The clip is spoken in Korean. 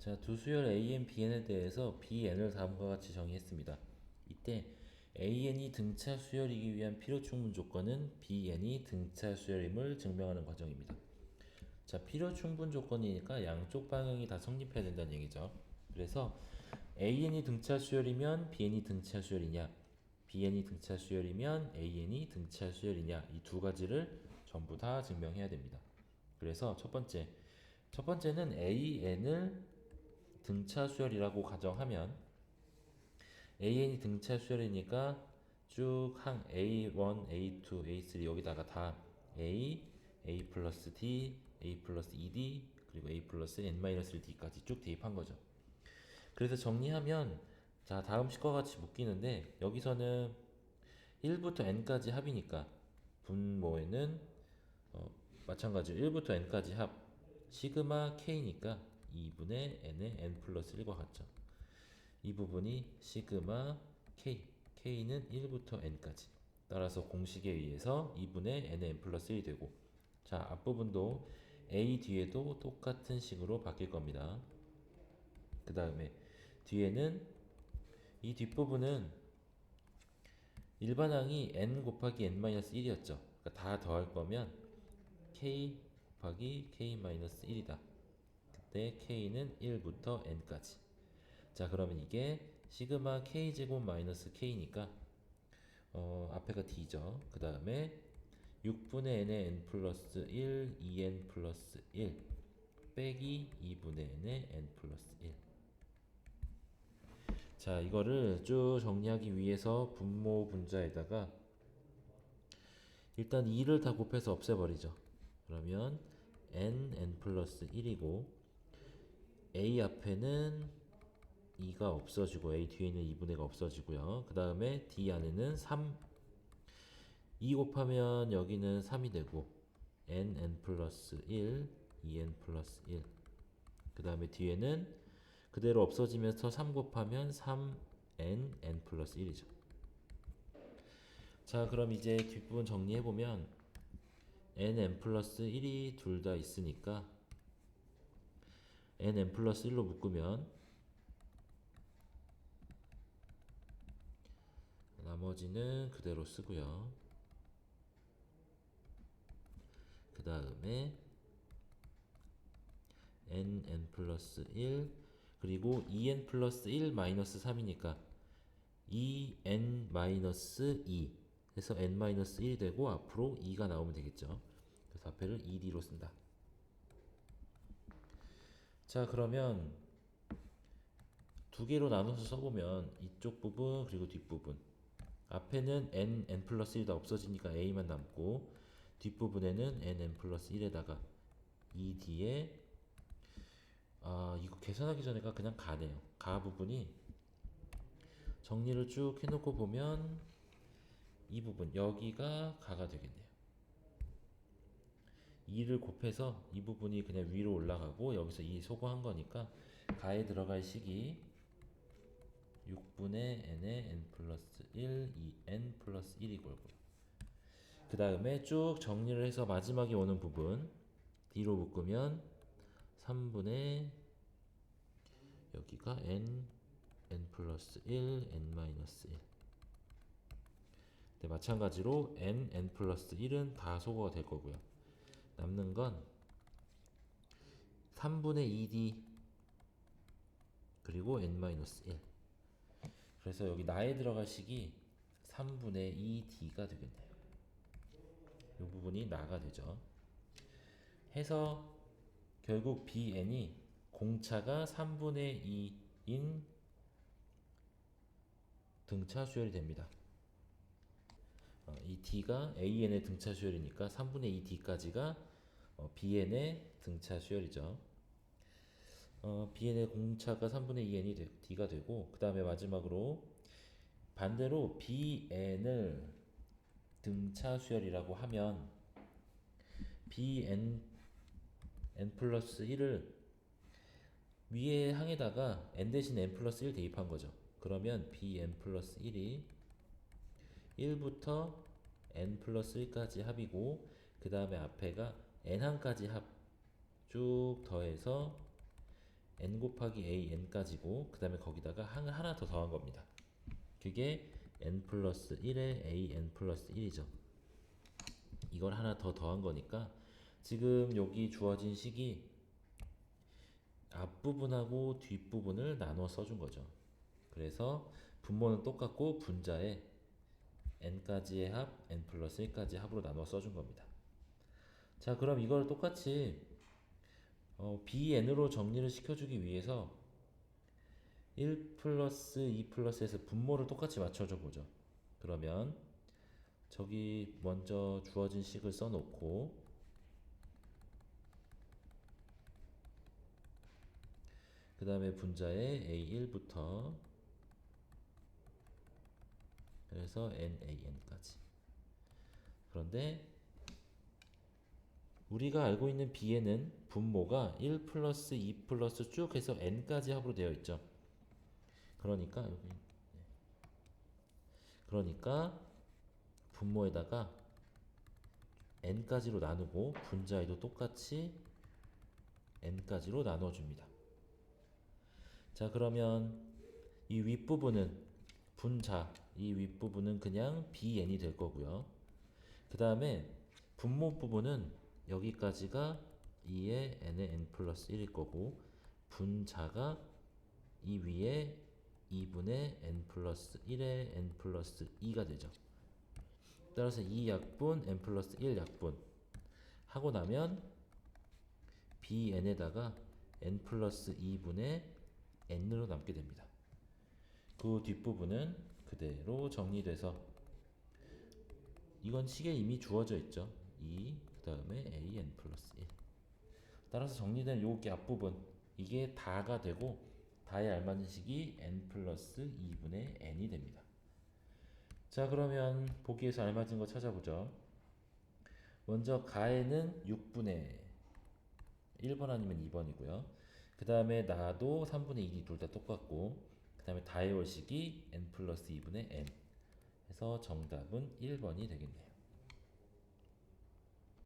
자, 두 수열 AN, BN에 대해서 BN을 다음과 같이 정의했습니다. 이때 AN이 등차 수열이기 위한 필요 충분 조건은 BN이 등차 수열임을 증명하는 과정입니다. 자, 필요 충분 조건이니까 양쪽 방향이 다 성립해야 된다는 얘기죠. 그래서 AN이 등차 수열이면 BN이 등차 수열이냐, BN이 등차 수열이면 AN이 등차 수열이냐 이 두 가지를 전부 다 증명해야 됩니다. 그래서 첫 번째, 첫 번째는 AN을 등차 수열이라고 가정하면 AN이 등차 수열이니까 쭉 항 A1, A2, A3 여기다가 다 A, A 플러스 D, A 플러스 2D 그리고 A 플러스 N-1D까지 쭉 대입한 거죠. 그래서 정리하면 자 다음 식과 같이 묶이는데 여기서는 1부터 n까지 합이니까 분모에는 어, 마찬가지로 1부터 n까지 합 시그마 k니까 2분의 n의 n 플러스 1과 같죠. 이 부분이 시그마 k k는 1부터 n까지 따라서 공식에 의해서 2분의 n의 n 플러스 1이 되고 자 앞부분도 a 뒤에도 똑같은 식으로 바뀔 겁니다. 그 다음에 뒤에는 이 뒷부분은 일반항이 n 곱하기 n-1이었죠. 그러니까 다 더할 거면 k 곱하기 k-1이다. 그때 k는 1부터 n까지. 자, 그러면 이게 시그마 k제곱 마이너스 k니까 어, 앞에가 d죠. 그 다음에 6분의 n의 n 플러스 1, 2n 플러스 1 빼기 2분의 n의 n 플러스 1 자, 이거를 쭉 정리하기 위해서 분모 분자에다가 일단 2를 다 곱해서 없애버리죠. 그러면 n, n 플러스 1이고 a 앞에는 2가 없어지고 a 뒤에는 2분의 가 없어지고요. 그 다음에 d 안에는 3, 2 곱하면 여기는 3이 되고 n, n 플러스 1, 2n 플러스 1. 그 다음에 뒤에는 그대로 없어지면서 3 곱하면 3n, n 플러스 1이죠. 자, 그럼 이제 뒷부분 정리해보면 n, n 플러스 1이 둘 다 있으니까 n, n 플러스 1로 묶으면 나머지는 그대로 쓰고요. 그 다음에 n, n 플러스 1 그리고 2n 플러스 1 마이너스 3이니까 2n 마이너스 2 해서 n 마이너스 1이 되고 앞으로 2가 나오면 되겠죠. 그래서 앞에를 2d로 쓴다. 자 그러면 두 개로 나눠서 써보면 이쪽 부분 그리고 뒷부분. 앞에는 n, n 플러스 1이 다 없어지니까 a만 남고 뒷부분에는 n, n 플러스 1에다가 2d에 아 이거 계산하기 전에가 그냥 가네요. 가 부분이 정리를 쭉 해놓고 보면 이 부분 여기가 가가 되겠네요 2를 곱해서 이 부분이 그냥 위로 올라가고 여기서 2 소거한 거니까 가에 들어갈 식이 6분의 n의 n 플러스 1, 2n 플러스 1이 걸고요. 그 다음에 쭉 정리를 해서 마지막에 오는 부분 D로 묶으면 3분의 여기가 n, n 플러스 1, n 마이너스 1 네, 마찬가지로 n, n 플러스 1은 다 소거가 될 거고요. 남는 건 3분의 2d 그리고 n 마이너스 1 그래서 여기 나에 들어갈 식이 3분의 2d가 되겠네요. 이 부분이 나가 되죠. 해서 결국 bn이 공차가 3분의 2인 등차 수열이 됩니다. 어, 이 d가 an의 등차 수열이니까 3분의 2d까지가 어, bn의 등차 수열이죠. 어, bn의 공차가 3분의 2n이 되, d가 되고 그 다음에 마지막으로 반대로 bn을 등차 수열이라고 하면 bn n 플러스 1을 위에 항에다가 n 대신 n 플러스 1 대입한 거죠. 그러면 bn 플러스 1이 1부터 n 플러스 1까지 합이고 그 다음에 앞에가 n항까지 합 쭉 더해서 n 곱하기 a n까지고 그 다음에 거기다가 한, 하나 더 더한 겁니다. 그게 n 플러스 1에 a n 플러스 1이죠. 이걸 하나 더 더한 거니까 지금 여기 주어진 식이 앞부분하고 뒷부분을 나눠 써준 거죠. 그래서 분모는 똑같고 분자에 n까지의 합, n 플러스 1까지 합으로 나눠 써준 겁니다. 자, 그럼 이걸 똑같이 어, bn으로 정리를 시켜주기 위해서 1 플러스 2 플러스에서 분모를 똑같이 맞춰줘 보죠. 그러면 저기 먼저 주어진 식을 써놓고 그 다음에 분자에 a1부터 그래서 nan까지 그런데 우리가 알고 있는 b에는 분모가 1 플러스 2 플러스 쭉 해서 n까지 합으로 되어 있죠. 그러니까 여기 네. 그러니까 분모에다가 n까지로 나누고 분자에도 똑같이 n까지로 나눠 줍니다. 자 그러면 이 윗부분은 분자 이 윗부분은 그냥 bn이 될 거고요. 그 다음에 분모 부분은 여기까지가 2의 n의 n 플러스 1일 거고 분자가 이 위에 2분의 n 플러스 1의 n 플러스 2가 되죠. 따라서 2 약분 n 플러스 1 약분 하고 나면 bn에다가 n 플러스 2분의 n으로 남게 됩니다. 그 뒷부분은 그대로 정리돼서 이건 식에 이미 주어져 있죠. 2, 그 다음에 a n 플러스 1 따라서 정리된 요게 앞부분 이게 다가 되고 다에 알맞은 식이 n 플러스 2분의 n이 됩니다. 자 그러면 보기에서 알맞은 거 찾아보죠. 먼저 가에는 6분의 1번 아니면 2번이고요. 그 다음에 나도 3분의 1이 둘 다 똑같고 그 다음에 다의 월식이 n 플러스 2분의 n 해서 정답은 1번이 되겠네요.